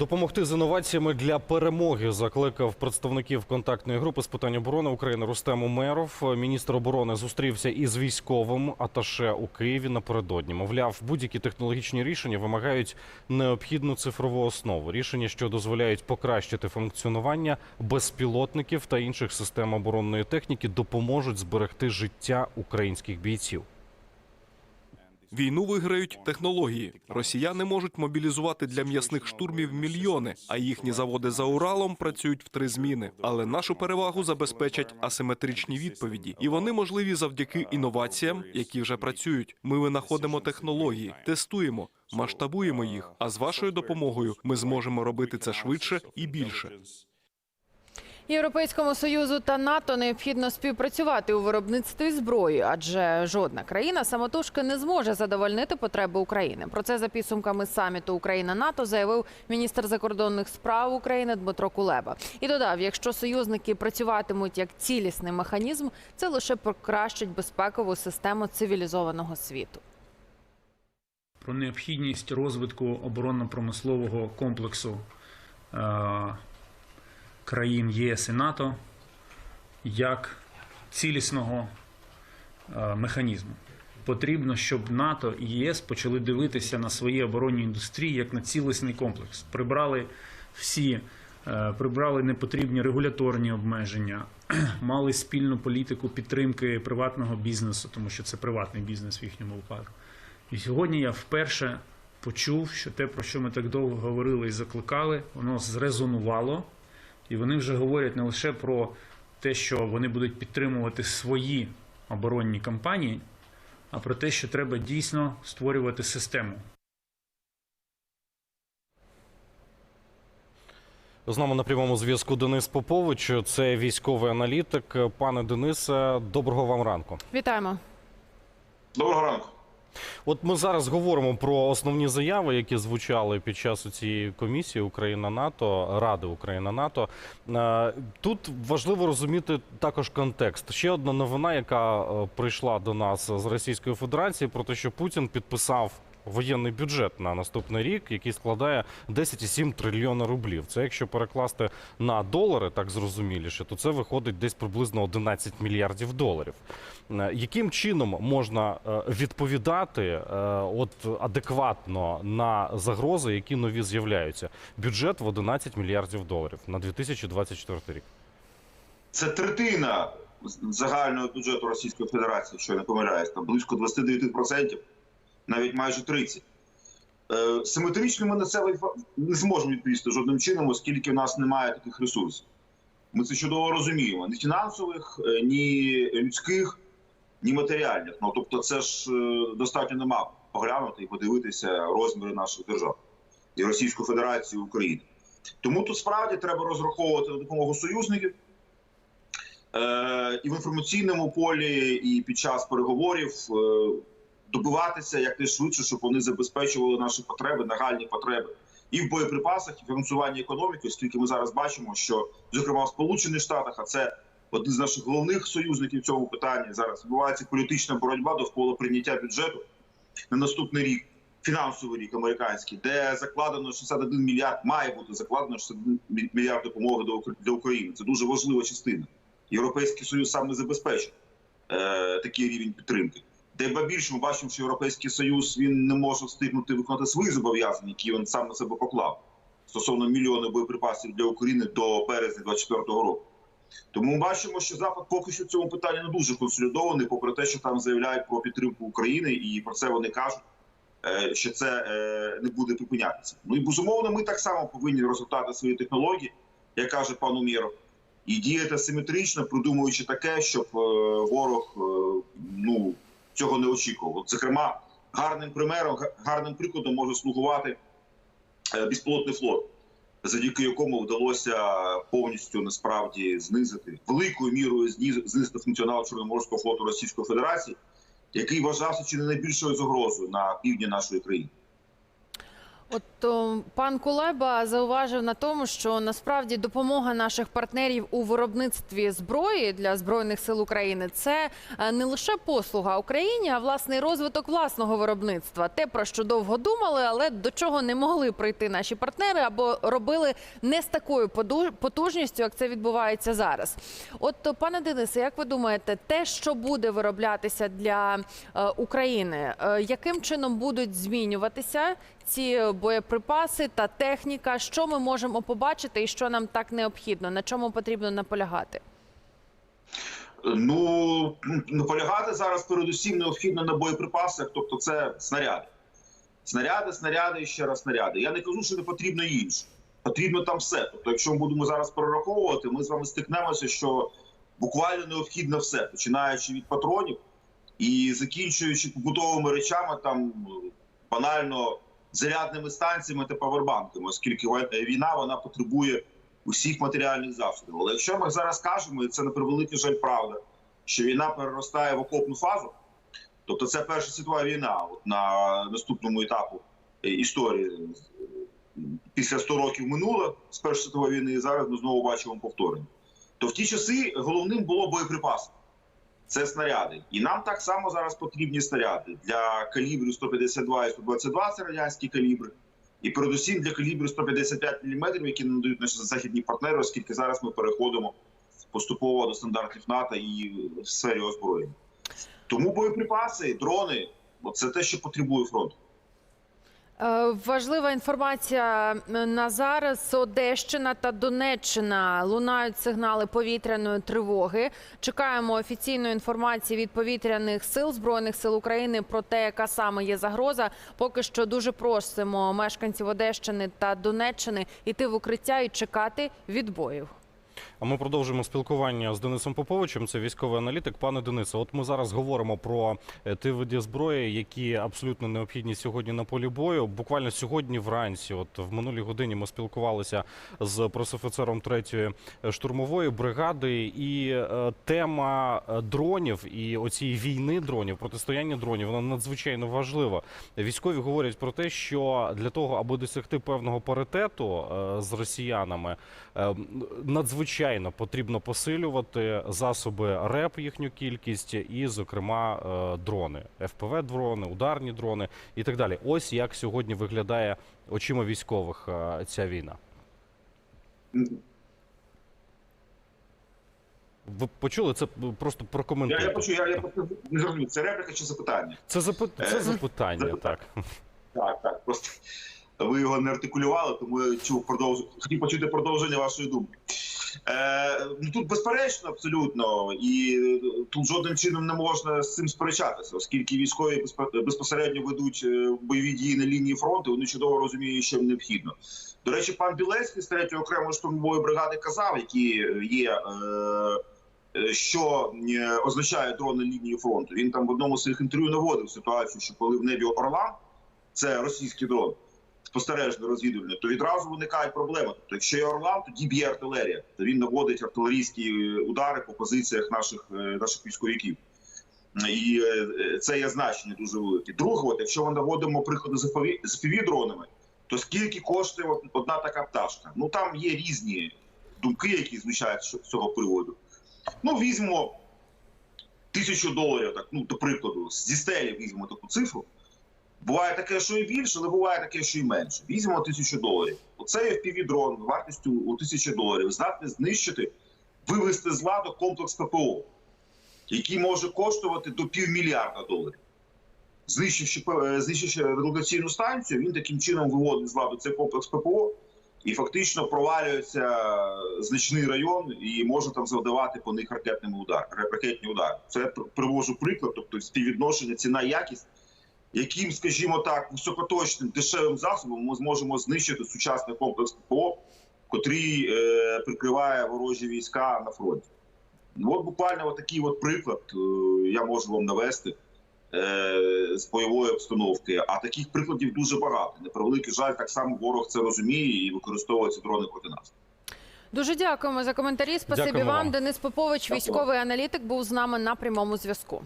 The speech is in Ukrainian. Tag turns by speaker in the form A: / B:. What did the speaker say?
A: Допомогти з інноваціями для перемоги закликав представників контактної групи з питань оборони України Рустем Умеров. Міністр оборони зустрівся із військовим аташе у Києві напередодні. Мовляв, будь-які технологічні рішення вимагають необхідну цифрову основу. Рішення, що дозволяють покращити функціонування безпілотників та інших систем оборонної техніки, допоможуть зберегти життя українських бійців.
B: Війну виграють технології. Росіяни можуть мобілізувати для м'ясних штурмів мільйони, а їхні заводи за Уралом працюють в три зміни. Але нашу перевагу забезпечать асиметричні відповіді, і вони можливі завдяки інноваціям, які вже працюють. Ми винаходимо технології, тестуємо, масштабуємо їх. А з вашою допомогою ми зможемо робити це швидше і більше.
C: Європейському союзу та НАТО необхідно співпрацювати у виробництві зброї, адже жодна країна самотужки не зможе задовольнити потреби України. Про це за підсумками саміту Україна НАТО заявив міністр закордонних справ України Дмитро Кулеба. І додав: якщо союзники працюватимуть як цілісний механізм, це лише покращить безпекову систему цивілізованого світу.
D: про необхідність розвитку оборонно-промислового комплексу е, країн ЄС і НАТО як цілісного е, механізму. Потрібно, щоб НАТО і ЄС почали дивитися на свої оборонні індустрії як на цілісний комплекс. Прибрали всі, е, прибрали непотрібні регуляторні обмеження, мали спільну політику підтримки приватного бізнесу, тому що це приватний бізнес в їхньому випадку. І сьогодні я вперше почув, що те, про що ми так довго говорили і закликали, воно зрезонувало. І вони вже говорять не лише про те, що вони будуть підтримувати свої оборонні кампанії, а про те, що треба дійсно створювати систему.
A: З нами на прямому зв'язку Денис Попович. Це військовий аналітик. Пане Денисе, доброго вам ранку.
C: Вітаємо.
E: Доброго ранку.
A: От ми зараз говоримо про основні заяви, які звучали під час цієї комісії Україна НАТО Ради Україна НАТО. Е, Тут важливо розуміти також контекст. Ще одна новина, яка е, прийшла до нас з Російської Федерації, про те, що Путін підписав. Воєнний бюджет на наступний рік, який складає 10,7 трильйона рублів. Це якщо перекласти на долари, так зрозуміліше, то це виходить десь приблизно 11 мільярдів доларів. Е, Яким чином можна е, відповідати е, от адекватно на загрози, які нові з'являються? Бюджет в 11 мільярдів доларів на 2024 рік.
E: Це третина загального бюджету Російської Федерації, що я не помиляюсь, там близько 29%, навіть майже 30%. Е, Симетрично ми на це не зможемо відповісти жодним чином, оскільки в нас немає таких ресурсів. Ми це чудово розуміємо: ні фінансових, е, ні людських, ні матеріальних. Ну тобто, це ж е, достатньо нема поглянути і подивитися розміри наших держав і Російської Федерації і України. Тому тут справді треба розраховувати на допомогу союзників. Е, і в інформаційному полі, і під час переговорів е, добиватися якнайшвидше, щоб вони забезпечували наші потреби, нагальні потреби і в боєприпасах, і в фінансуванні економіки, оскільки ми зараз бачимо, що зокрема в Сполучених Штатах, а це один з наших головних союзників в цьому питанні. Зараз відбувається політична боротьба довкола прийняття бюджету на наступний рік, фінансовий рік американський, де закладено 61 мільярд, має бути закладено 61 мільярд допомоги до для України. Це дуже важлива частина. Європейський союз саме забезпечив е, такий рівень підтримки. Де більше ми бачимо, що європейський союз він не може встигнути виконати свої зобов'язання, які він сам на себе поклав стосовно мільйона боєприпасів для України до березня 2024 року. Тому ми бачимо, що Запад поки що в цьому питанні не дуже консолідований, попри те, що там заявляють про підтримку України, і про це вони кажуть, е, що це е, не буде припинятися. Ну і безумовно, ми так само повинні розгортати свої технології, як каже пан Умєров, і діяти симетрично, придумуючи таке, щоб е, ворог ну цього не очікував. От, зокрема, гарним примером, гарним прикладом може слугувати е, безпілотний флот, завдяки якому вдалося повністю насправді знизити великою мірою зниз- знизити функціонал Чорноморського флоту Російської Федерації, який вважався чи не найбільшою загрозою на півдні нашої країни.
C: От То пан Кулеба зауважив на тому, що насправді допомога наших партнерів у виробництві зброї для збройних сил України це е, не лише послуга Україні, а власне розвиток власного виробництва. Те про що довго думали, але до чого не могли прийти наші партнери або робили не з такою потужністю, як це відбувається зараз. От пане Денисе, як ви думаєте, те, що буде вироблятися для е, України, е, яким чином будуть змінюватися ці боєприпаси та техніка? Що ми можемо побачити, і що нам так необхідно? На чому потрібно наполягати?
E: Ну наполягати зараз передусім необхідно на боєприпасах, тобто це снаряди. Снаряди, снаряди і ще раз снаряди. Я не кажу, що не потрібно інше. Потрібно там все. Тобто, якщо ми будемо зараз перераховувати, ми з вами стикнемося, що буквально необхідно все, починаючи від патронів і закінчуючи побутовими речами, там банально зарядними станціями та павербанками, оскільки війна вона потребує усіх матеріальних засобів. Але якщо ми зараз кажемо, і це на превеликий жаль правда, що війна переростає в окопну фазу, тобто це Перша світова війна от на наступному етапу е, історії. Після 100 років минуло з Першої світової війни, і зараз ми знову бачимо повторення. То в ті часи головним було боєприпаси. Це снаряди. І нам так само зараз потрібні снаряди для калібрів 152 і 122 це радянські калібри. І передусім для калібру 155 мм, які надають наші західні партнери, оскільки зараз ми переходимо поступово до стандартів НАТО і в сфері озброєння. Тому боєприпаси, дрони це те, що потребує фронт.
C: Е, Важлива інформація е, на зараз. Одещина та Донеччина лунають сигнали повітряної тривоги. Чекаємо офіційної інформації від повітряних сил збройних сил України про те, яка саме є загроза. Поки що дуже просимо мешканців Одещини та Донеччини йти в укриття і чекати відбоїв.
A: А ми продовжуємо спілкування з Денисом Поповичем. Це військовий аналітик. Пане Денисе, от ми зараз говоримо про е, ті види зброї, які абсолютно необхідні сьогодні на полі бою. Буквально сьогодні вранці, от в минулій годині, ми спілкувалися з пресофіцером третьої штурмової бригади, і е, тема е, дронів і оцієї війни дронів, протистояння дронів, вона надзвичайно важлива. Військові говорять про те, що для того, аби досягти певного паритету е, з росіянами, е, надзвичайно потрібно посилювати засоби РЕП, їхню кількість, і, зокрема, е, дрони, ФПВ дрони, ударні дрони і так далі. Ось як сьогодні виглядає очима військових е, ця війна. Ви почули це просто
E: Я,
A: прокоментуйте.
E: я почув, я, я просто не зрозумів, це репліка чи запитання?
A: Це запит... це
E: Е,
A: запитання, так.
E: Так, так. Просто ви його не артикулювали, тому я чув продовж... хотів почути продовження вашої думки. Е, ну тут безперечно, абсолютно, і е, тут жодним чином не можна з цим сперечатися, оскільки військові безпосередньо ведуть е, бойові дії на лінії фронту, вони чудово розуміють, що їм необхідно. До речі, пан Білецький з 3-ї окремої штурмової бригади казав, які є. Що означає дрон на лінії фронту? Він там в одному з своїх інтерв'ю наводив ситуацію, що коли в небі Орлан, це російський дрон, спостережно розвідувальний, то відразу виникають проблеми. Тобто, якщо є Орлан, тоді б'є артилерія, то він наводить артилерійські е, удари по позиціях наших, е, наших військовиків. І е, це є значення дуже велике. Друге, от, якщо ми наводимо приклади з FPV-дронами, то скільки коштує одна така пташка? Ну там є різні думки, які звучать з цього приводу. Ну, візьмемо тисячу доларів, так, ну, до прикладу, зі стелі візьмемо таку цифру. Буває таке, що і більше, але буває таке, що і менше. Візьмемо тисячу доларів. Оцей FPV-дрон вартістю у тисячу доларів здатний знищити, вивести з ладу комплекс ППО, який може коштувати до півмільярда доларів. Знищивши, е, знищивши радіолокаційну станцію, він таким чином виводить з ладу цей комплекс ППО і фактично провалюється значний район і може там завдавати по них ракетними удар, ракетні удари. Це привожу приклад, тобто співвідношення ціна якість, яким, скажімо так, високоточним дешевим засобом ми зможемо знищити сучасний комплекс ППО, котрий е, прикриває ворожі війська на фронті. Ну, от буквально от такий от приклад е, я можу вам навести е, з бойової обстановки. А таких прикладів дуже багато. На превеликий жаль, так само ворог це розуміє і використовує ці дрони проти нас.
C: Дуже дякуємо за коментарі. Спасибі вам.
A: вам.
C: Денис Попович,
E: Дякую.
C: військовий аналітик, був з нами на прямому зв'язку.